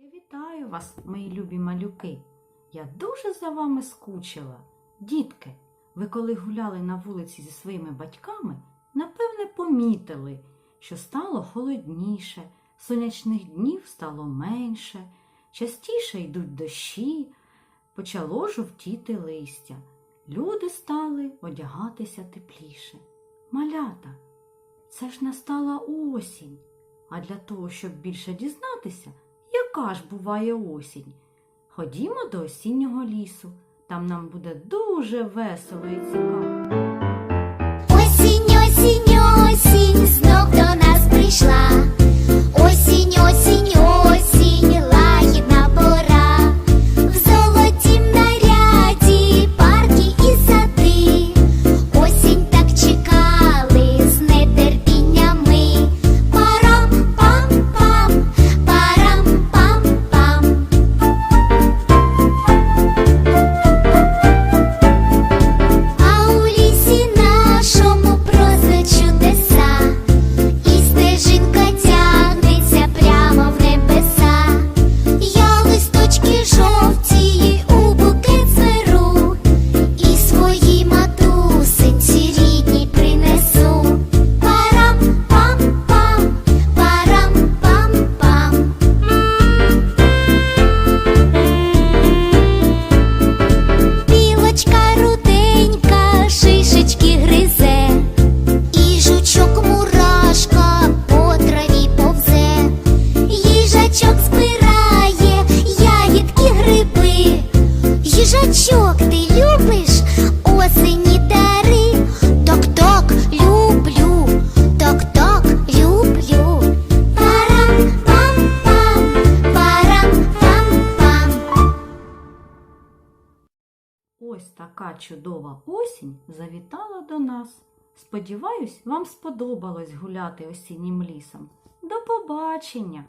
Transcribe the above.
Я вітаю вас, мої любі малюки. Я дуже за вами скучила. Дітки, ви коли гуляли на вулиці зі своїми батьками, напевне, помітили, що стало холодніше, сонячних днів стало менше, частіше йдуть дощі, почало жовтіти листя. Люди стали одягатися тепліше. Малята, це ж настала осінь. А для того, щоб більше дізнатися, яка ж буває осінь? Ходімо до осіннього лісу. Там нам буде дуже весело і цікаво. Їжачок, ти любиш осені дари? Ток-ток, люблю, ток-ток, люблю. Парам-пам-пам, парам-пам-пам. Ось така чудова осінь завітала до нас. Сподіваюсь, вам сподобалось гуляти осіннім лісом. До побачення!